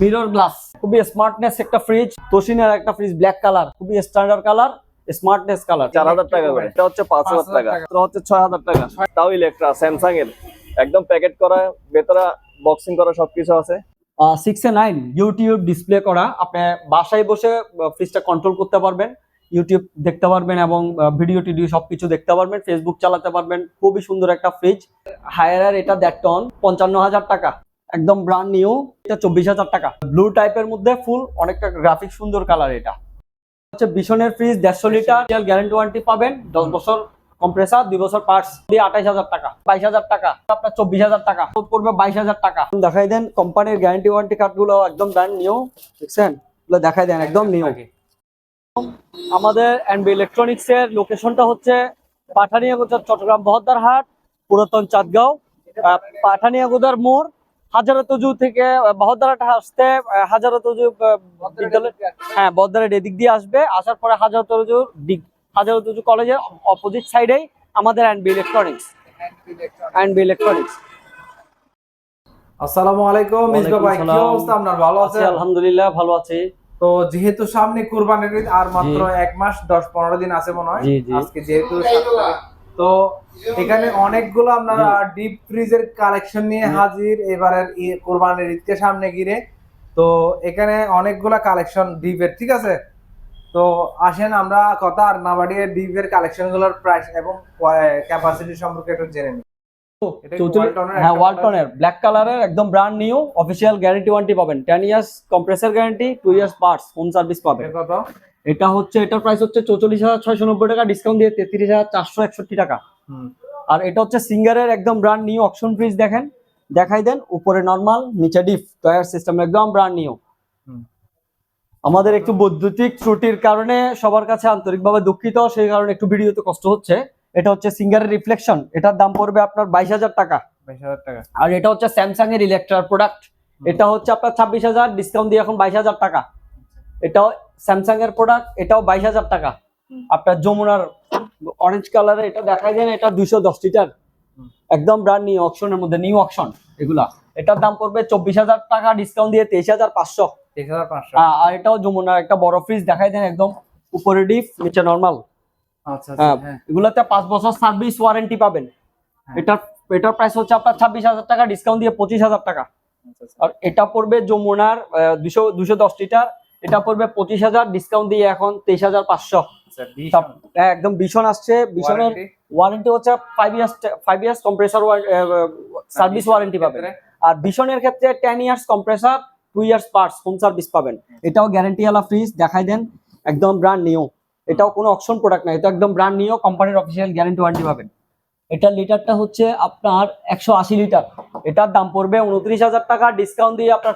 Mirror glass খুবই smartness একটা fridge তোশিনের একটা ফ্রিজ ব্ল্যাক কালার খুবই স্ট্যান্ডার্ড কালার স্মার্টনেস কালার চার হাজার টাকা করে। এটা হচ্ছে পাঁচ হাজার 5,000 টাকা। এটা হচ্ছে ছয় হাজার টাকা। তাও ইলেকট্রা স্যামসাং এর। একদম প্যাকেট করা ভেতরে বক্সিং করা সবকিছু আছে। Six A nine YouTube display করা। আপনি বাসায় বসে ফ্রিজটা কন্ট্রোল করতে পারবেন। ইউটিউব দেখতে পারবেন এবং ভিডিও টিডিও সবকিছু দেখতে পারবেন। ফেসবুক চালাতে পারবেন। খুবই সুন্দর একটা ফ্রিজ হায়ার এটা দেড় টন পঞ্চান্ন হাজার টাকা। একদম ব্র্যান্ড নিউ এটা চব্বিশ হাজার টাকা। ব্লু টাইপের মধ্যে ফুল অনেকটা গ্রাফিক সুন্দর কালার এটা। হচ্ছে বিশনের ফ্রিজ দেড়শো লিটার গ্যারান্টি ওয়ারেন্টি পাবেন। দশ বছর কম্প্রেসার দুই বছর পার্টস দিয়ে আঠাইশ হাজার টাকা বাইশ হাজার টাকা আপনার চব্বিশ হাজার টাকা পড়বে বাইশ হাজার টাকা। দেখাই দেন কোম্পানির গ্যারান্টি ওয়ারেন্টি কার্ডগুলো একদম ব্র্যান্ড নিউ দেখছেন? দেখাই দেন একদম নিউ আমাদের এনবি ইলেকট্রনিক্স এর লোকেশনটা হচ্ছে পাঠানিয়াগোদার চট্টগ্রাম বহদ্দার হাট পুরাতন চাঁদগাঁও পাঠানিয়াগোদার মোড় হাজারতজু থেকে বহদ্দারহাট আসতে আহ, বিদ্যালয় হ্যাঁ বহদ্দারের এদিক দিয়ে আসবে। আসার পরে হাজারতজু দিক হাজারতজু কলেজের অপোজিট সাইডেই আমাদের এনবি ইলেকট্রনিক্স এনবি ইলেকট্রনিক্স আসসালামু আলাইকুম মিসবা ভাই কি অবস্থা? আপনার ভালো আছি আছেন? আলহামদুলিল্লাহ ভালো আছি। তো যেহেতু সামনে কুরবানির ঈদ আর মাত্র এক মাস দশ পনেরো দিন আছে মনে হয়। আজকে যেহেতু। তো এখানে অনেকগুলো আপনারা ডিপ ফ্রিজের কালেকশন নিয়ে হাজির এবারের কুরবানির ঈদকে সামনে ঘিরে। তো এখানে অনেকগুলা কালেকশন ডিপের ঠিক আছে? তো আসেন আমরা কথা আর না বাড়িয়ে ডিপের কালেকশনগুলোর প্রাইস এবং ক্যাপাসিটি সম্পর্কে একটু জেনে নিই। হ্যাঁ ওয়ালটনের ব্ল্যাক কালারের একদম brand new official guarantee warranty পাবেন। Ten years compressor guarantee two years parts home service পাবেন। এটা হচ্ছে এটার প্রাইস হচ্ছে চৌচল্লিশ হাজার ছয়শো নব্বই টাকা ডিসকাউন্ট দিয়ে তেত্রিশ হাজার চারশো একষট্টি টাকা। হুম। আর এটা হচ্ছে সিঙ্গারের একদম ব্র্যান্ড নিউ অপশন ফ্রিজ দেখেন দেখাই দেন উপরে নর্মাল নিচে ডিপ টয়ার সিস্টেম একদম ব্র্যান্ড নিউ আমাদের একটু বৈদ্যুতিক ত্রুটির কারণে সবার কাছে আন্তরিকভাবে দুঃখিত সেই কারণে একটু ভিডিওতে কষ্ট হচ্ছে। এটা হচ্ছে সিঙ্গারের রিফ্লেকশন এটার দাম পড়বে আপনার বাইশ হাজার টাকা। বাইশ হাজার টাকা। আর এটা হচ্ছে স্যামসাং এর ইলেকট্রার প্রোডাক্ট এটা হচ্ছে আপনার ছাব্বিশ হাজার ডিসকাউন্ট দিয়ে এখন বাইশ হাজার টাকা। এটাও স্যামসাং এর প্রোডাক্ট এটাও বাইশ হাজার টাকা। আপনার যমুনার অরেঞ্জ কালারের এটা দেখাই দেন এটা দুইশো দশ লিটার একদম ব্র্যান্ড নিউ অপশনের মধ্যে নিউ অপশন এগুলা। এটার দাম পড়বে চব্বিশ হাজার টাকা ডিসকাউন্ট দিয়ে তেইশ হাজার পাঁচশো। আর এটাও যমুনার একটা বড় ফ্রিজ দেখাই দেন একদম উপরে ডিপ নিচে নর্মাল আচ্ছা হ্যাঁ আচ্ছা হ্যাঁ। এগুলাতে পাঁচ বছর সার্ভিস ওয়ারেন্টি পাবেন। হ্যাঁ। এটার এটার প্রাইস হচ্ছে আপনার ছাব্বিশ হাজার টাকা ডিসকাউন্ট দিয়ে পঁচিশ হাজার টাকা। আচ্ছা, আচ্ছা। আর এটা পড়বে যমুনার দুশো দুশো দশ লিটার এটা পড়বে পঁচিশ হাজার ডিসকাউন্ট দিয়ে এখন তেইশ হাজার পাঁচশো। আচ্ছা, একদম ভীষণ আসছে। ভীষণের ওয়ারেন্টি হচ্ছে five years five years compressor service warranty পাবেন। আর ভীষণের ক্ষেত্রে ten years compressor two years parts home service পাবেন। এটাও গ্যারান্টি ওয়ালা ফ্রিজ দেখাই দেন একদম ব্র্যান্ড নিউ এটাও কোনো অপশন প্রোডাক্ট না এটা একদম ব্র্যান্ড নিউ কোম্পানির অফিসিয়াল গ্যারান্টি ওয়ারেন্টি পাবেন। এটার লিটারটা হচ্ছে আপনার একশো আশি লিটার। এটার দাম পড়বে উনত্রিশ হাজার টাকা ডিসকাউন্ট দিয়ে আপনার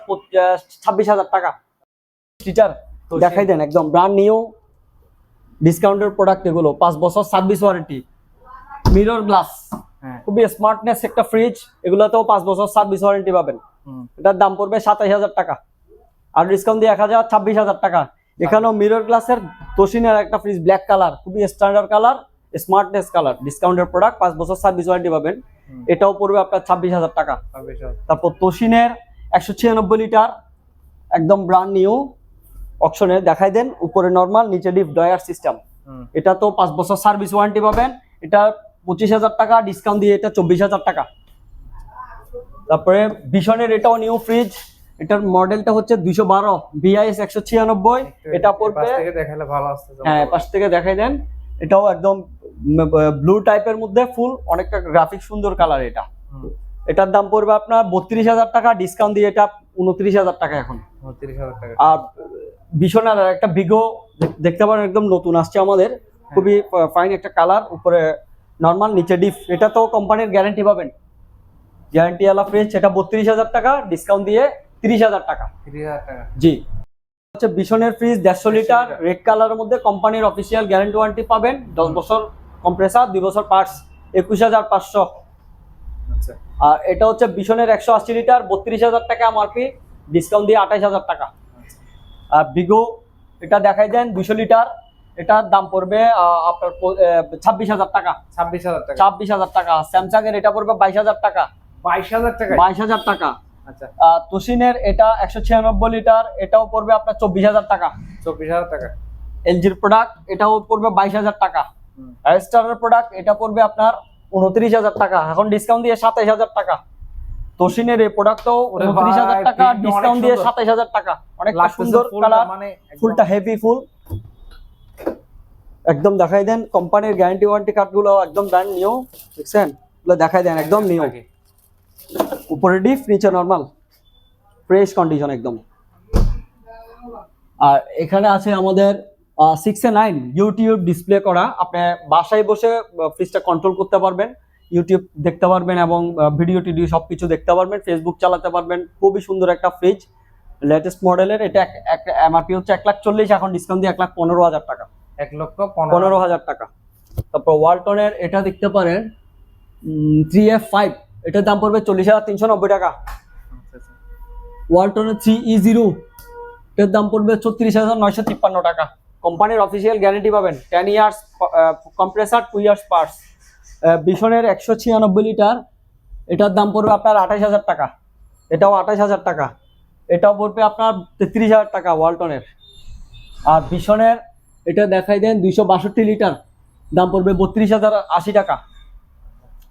ছাব্বিশ হাজার টাকা। লিটার তো দেখাই দেন একদম ব্র্যান্ড নিউ ডিসকাউন্টের প্রোডাক্ট এগুলো পাঁচ বছর সার্ভিস ওয়ারেন্টি মিরর গ্লাস খুবই স্মার্টনেস একটা ফ্রিজ এগুলোতেও পাঁচ বছর সার্ভিস ওয়ারেন্টি পাবেন। এটার দাম পড়বে সাতাশ হাজার টাকা। আর ডিসকাউন্ট দিয়ে এক হাজার ছাব্বিশ হাজার টাকা। এখানেও মিরর গ্লাসের তোশিনের একটা ফ্রিজ ব্ল্যাক কালার খুবই স্ট্যান্ডার্ড কালার স্মার্টনেস কালার ডিসকাউন্টের প্রোডাক্ট পাঁচ বছর সার্ভিস ওয়ারেন্টি পাবেন। এটাও পড়বে আপনার ছাব্বিশ হাজার টাকা। তারপর তোশিনের একশো ছিয়ানব্বই লিটার একদম ব্র্যান্ড নিউ অপশনে দেখাই দেন উপরে নর্মাল নিচে ডিপ ডয়ার সিস্টেম এটা তো পাঁচ বছর সার্ভিস ওয়ারেন্টি পাবেন। এটা পঁচিশ হাজার টাকা ডিসকাউন্ট দিয়ে এটা চব্বিশ হাজার টাকা। তারপরে ভীষণের এটাও নিউ ফ্রিজ এটার মডেলটা হচ্ছে দুইশো বারো বিআইএস একশো ছিয়ানব্বই। এটা পড়বে হ্যাঁ পাশ থেকে দেখাই দেন। এটাও একদম ব্লু টাইপের মধ্যে ফুল অনেকটা গ্রাফিক সুন্দর কালার এটা। এটার দাম পড়বে আপনার বত্রিশ হাজার টাকা ডিসকাউন্ট দিয়ে এটা উনত্রিশ হাজার টাকা এখন। আর ভীষণ আর একটা বিগো দেখতে পারেন একদম নতুন আসছে আমাদের। খুবই ফাইন একটা কালার উপরে নর্মাল নিচে ডিপ এটা তো কোম্পানির গ্যারান্টি পাবেন। গ্যারান্টি ওয়ালা ফ্রিজ সেটা বত্রিশ হাজার টাকা ডিসকাউন্ট দিয়ে তিরিশ হাজার টাকা। টাকা। জি। হচ্ছে ভীষণের ফ্রিজ দেড়শো লিটার। রেড কালারের মধ্যে কোম্পানির অফিসিয়াল গ্যারান্টি ওয়ারেন্টি পাবেন। দশ বছর কম্প্রেসার দুই বছর পার্টস একুশ হাজার পাঁচশো। আচ্ছা। আর এটা হচ্ছে ভীষণের একশো আশি লিটার বত্রিশ হাজার টাকা এমআরপি ডিসকাউন্ট দিয়ে আঠাইশ হাজার টাকা। বিগো এটা দেখাই দেন দুশো লিটার এটার দাম পড়বে আপনার ছাব্বিশ হাজার টাকা ছাব্বিশ হাজার টাকা ছাব্বিশ হাজার টাকা স্যামসাং এর এটা পড়বে বাইশ হাজার টাকা বাইশ হাজার টাকা বাইশ হাজার টাকা আচ্ছা আহ, তোশিনের এটা একশো ছিয়ানব্বই লিটার এটাও পড়বে আপনার চব্বিশ হাজার টাকা চব্বিশ হাজার টাকা এলজির প্রোডাক্ট এটাও পড়বে বাইশ হাজার টাকা। স্টারের প্রোডাক্ট এটা পড়বে আপনার উনত্রিশ হাজার টাকা এখন ডিসকাউন্ট দিয়ে সাতাইশ হাজার টাকা তোশিনের এই প্রোডাক্টটাও উনত্রিশ হাজার টাকা অনেক ডিসকাউন্ট দিয়ে। সাতাইশ হাজার টাকা। লাগতেছে সুন্দর কালার মানে ফুলটা হেভি ফুল। একদম দেখাই দেন কোম্পানির গ্যারান্টি ওয়ারেন্টি কার্ডগুলো একদম ব্র্যান্ড নিউ দেখছেন? এগুলো দেখাই দেন একদম নিউ উপরে ডিপ নিচে নর্মাল ফ্রেশ কন্ডিশন একদম। আর এখানে আছে আমাদের six A nine YouTube display করা। আপনি বাসায় বসে ফ্রিজটা কন্ট্রোল করতে পারবেন। ইউটিউব দেখতে পারবেন এবং ভিডিও টিডিও সব কিছু দেখতে পারবেন ফেসবুক চালাতে পারবেন। খুবই সুন্দর একটা ফ্রিজ লেটেস্ট মডেলের এটা একটা এমআরপি হচ্ছে এক লাখ চল্লিশ এখন ডিসকাউন্ট দিয়ে এক লাখ পনেরো হাজার টাকা। এক লক্ষ পনেরো হাজার। টাকা। তারপর ওয়ালটনের এটা দেখতে পারেন থ্রি এফ ফাইভ এটার দাম পড়বে চল্লিশ হাজার তিনশো নব্বই টাকা। ওয়ালটনের থ্রি ই জিরো এটার দাম পড়বে ছত্রিশ হাজার নয়শো তিপ্পান্ন টাকা। কোম্পানির অফিসিয়াল গ্যারেন্টি পাবেন। Ten years compressor two years parts বিশনের একশো ছিয়ানব্বই লিটার। এটার দাম পড়বে আপনার আঠাশ হাজার টাকা। এটাও আঠাশ হাজার টাকা। এটাও পড়বে আপনার তেত্রিশ হাজার টাকা ওয়ালটনের আর বিশনের এটা দেখাই দেন, দুইশো বাষট্টি লিটার। দাম পড়বে বত্রিশ হাজার আশি টাকা।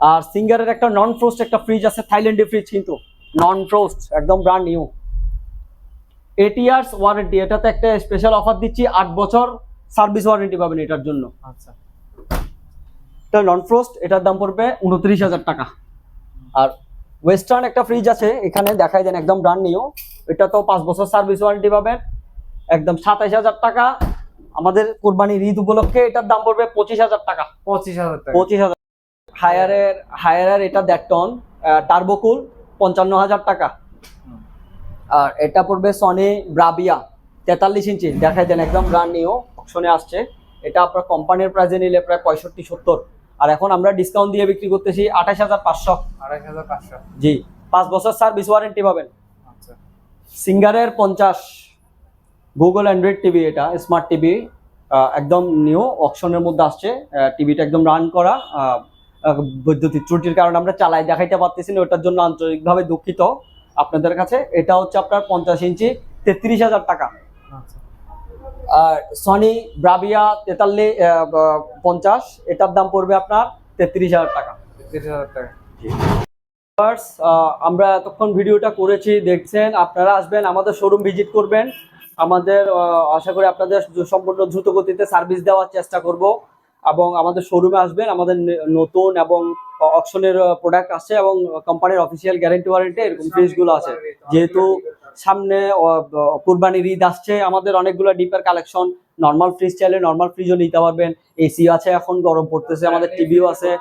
আর সিঙ্গারের একটা নন ফ্রোস্ট একটা ফ্রিজ আছে থাইল্যান্ডি ফ্রিজ কিন্তু। নন ফ্রোস্ট একদম brand new eight years warranty এটাতে একটা স্পেশাল অফার দিচ্ছি, আট বছর সার্ভিস ওয়ারেন্টি পাবেন এটার জন্য। আচ্ছা। এটা নন ফ্রোস্ট এটার দাম পড়বে উনত্রিশ হাজার টাকা। আর ওয়েস্টার্ন একটা ফ্রিজ আছে এখানে দেখাই দেন একদম ব্র্যান্ড নিউ এটা তো পাঁচ বছর সার্ভিস ওয়ারেন্টি পাবেন। একদম সাতাইশ হাজার টাকা। আমাদের কোরবানির ঈদ উপলক্ষে এটার দাম পড়বে পঁচিশ হাজার টাকা। পঁচিশ হাজার পঁচিশ হাজার হায়ারের হায়ারের এটা দেড় টন টার্বোকুল পঞ্চান্ন হাজার টাকা। আর এটা পড়বে সনি ব্রাবিয়া তেতাল্লিশ ইঞ্চি। দেখাই দেন একদম ব্র্যান্ড নিউ অপশনে আসছে। এটা আপনার কোম্পানির প্রাইজে নিলে প্রায় পঁয়ষট্টি সত্তর। আর এখন আমরা ডিসকাউন্ট দিয়ে বিক্রি করতেছি আঠাশ হাজার পাঁচশো। আড়াই হাজার পাঁচশো। জি পাঁচ বছর সার্ভিস ওয়ারেন্টি পাবেন। আচ্ছা। সিঙ্গারের পঞ্চাশ গুগল অ্যান্ড্রয়েড টিভি এটা স্মার্ট টিভি একদম নিউ অপশনের মধ্যে আসছে। টিভিটা একদম রান করা বৈদ্যুতিক ত্রুটির কারণে আমরা চালাই দেখাইতে পারতেছি না ওটার জন্য আন্তরিকভাবে দুঃখিত আপনাদের কাছে। এটা হচ্ছে আপনার পঞ্চাশ ইঞ্চি তেত্রিশ হাজার টাকা। আচ্ছা। সনি ব্রাবিয়া তেতাল্লিশ পঞ্চাশ এটার দাম পড়বে আপনার তেত্রিশ হাজার টাকা। তিরিশ হাজার টাকা। আমরা এতক্ষণ ভিডিওটা করেছি দেখছেন আপনারা আসবেন আমাদের শোরুম ভিজিট করবেন। আমাদের আশা করি আপনাদের সম্পূর্ণ দ্রুত গতিতে সার্ভিস দেওয়ার চেষ্টা করব। এবং আমাদের শোরুমে আসবেন আমাদের নতুন এবং অপশনের প্রোডাক্ট আছে এবং কোম্পানির অফিসিয়াল গ্যারেন্টি ওয়ারেন্টি এরকম ফ্রিজগুলো আছে। যেহেতু সামনে আহ, কুরবানির ঈদ আসছে আমাদের অনেকগুলো ডিপের কালেকশন নর্মাল ফ্রিজ চাইলে নর্মাল ফ্রিজও নিতে পারবেন। এসি আছে এখন গরম পড়তেছে আমাদের টিভিও আছে।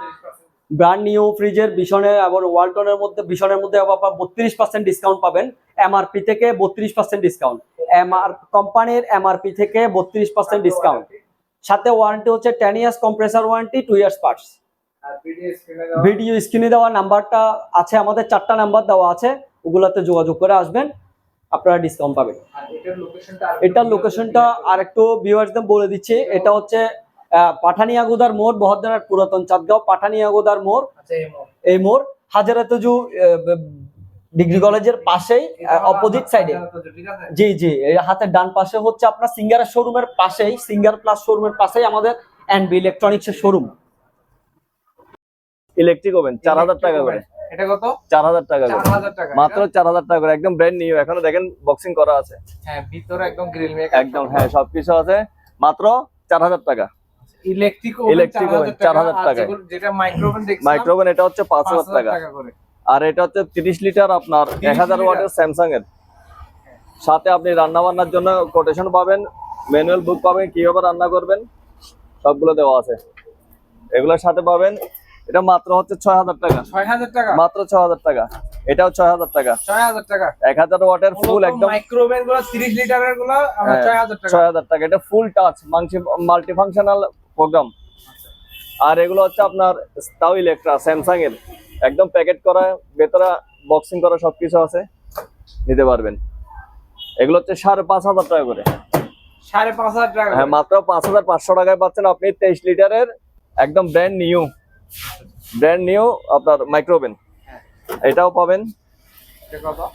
ব্র্যান্ড নিউ ফ্রিজের বিশনে এবং ওয়ালটনের মধ্যে বিশনের মধ্যে আবার বত্রিশ পার্সেন্ট ডিসকাউন্ট পাবেন। এমআরপি থেকে বত্রিশ পার্সেন্ট ডিসকাউন্ট এমআর কোম্পানির এমআরপি থেকে বত্রিশ পার্সেন্ট ডিসকাউন্ট সাথে ওয়ারেন্টি হচ্ছে ten years compressor warranty two years parts video স্ক্রিনে দেওয়া নাম্বারটা আছে আমাদের চারটা নাম্বার দেওয়া আছে ওগুলাতে যোগাযোগ করে আসবেন আপনারা ডিসকাউন্ট পাবেন। এটার লোকেশনটা আর একটু ভিউয়ার্সদের বলে দিচ্ছি এটা হচ্ছে পাঠানিয়াগোদার মোড় বহদ্দার পুরাতন চাঁদগাঁও পাঠানিয়াগোদার মোড়। আচ্ছা এই মোড়। হাজারাতজু ডিগ্রি কলেজের পাশেই অপোজিট সাইডে জি জি এই হাতের ডান পাশে হচ্ছে আপনার সিঙ্গারের শোরুমের পাশেই সিঙ্গার প্লাস শোরুমের পাশেই আমাদের এনবি ইলেকট্রনিক্স এর শোরুম ইলেকট্রিক ওভেন চার হাজার টাকা করে। এটা কত? চার হাজার টাকা চার করে মাত্র চার হাজার টাকা করে একদম ব্র্যান্ড নিউ এখনও দেখেন বক্সিং করা আছে। হ্যাঁ ভিতরে একদম গ্রিল মেক একদম হ্যাঁ সবকিছু আছে। মাত্র চার হাজার টাকা। ইলেকট্রিক oven, 4000 টাকা। যেটা মাইক্রোওভেন মাইক্রোওভেন এটা হচ্ছে পাঁচ হাজার টাকা। আর এটা হচ্ছে তিরিশ লিটার আপনার এক হাজার? ওয়াটের স্যামসাং এর সাথে আপনি রান্না বান্নার জন্য কোটেশন পাবেন ম্যানুয়াল বুক পাবেন কীভাবে রান্না করবেন সবগুলো দেওয়া আছে। এগুলোর সাথে পাবেন এটা মাত্র হচ্ছে ছয় হাজার টাকা। ছয় হাজার টাকা? মাত্র ছয় হাজার টাকা। এটাও ছয় হাজার টাকা। ছয় হাজার টাকা। এক হাজার ওয়াটের ফুল একদম মাইক্রোওভেনগুলো তিরিশ লিটারেরগুলো হ্যাঁ, ছয় হাজার টাকা। ছয় হাজার টাকা। এটা full touch multi functional program আর এগুলো হচ্ছে আপনার তাও ইলেকট্রা স্যামসাং এর। একদম প্যাকেট করা ভেতরে বক্সিং করা সবকিছু আছে। নিতে পারবেন। এগুলো হচ্ছে সাড়ে পাঁচ হাজার টাকা করে। সাড়ে পাঁচ হাজার টাকা হ্যাঁ মাত্র পাঁচ হাজার পাঁচশো টাকায় পাচ্ছেন আপনি তেইশ লিটারের একদম ব্র্যান্ড নিউ ব্র্যান্ড নিউ আপনার মাইক্রোওভেন এটাও পাবেন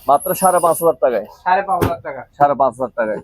মাত্র সাড়ে পাঁচ হাজার টাকায়। সাড়ে পাঁচ হাজার টাকা। সাড়ে পাঁচ হাজার টাকায়।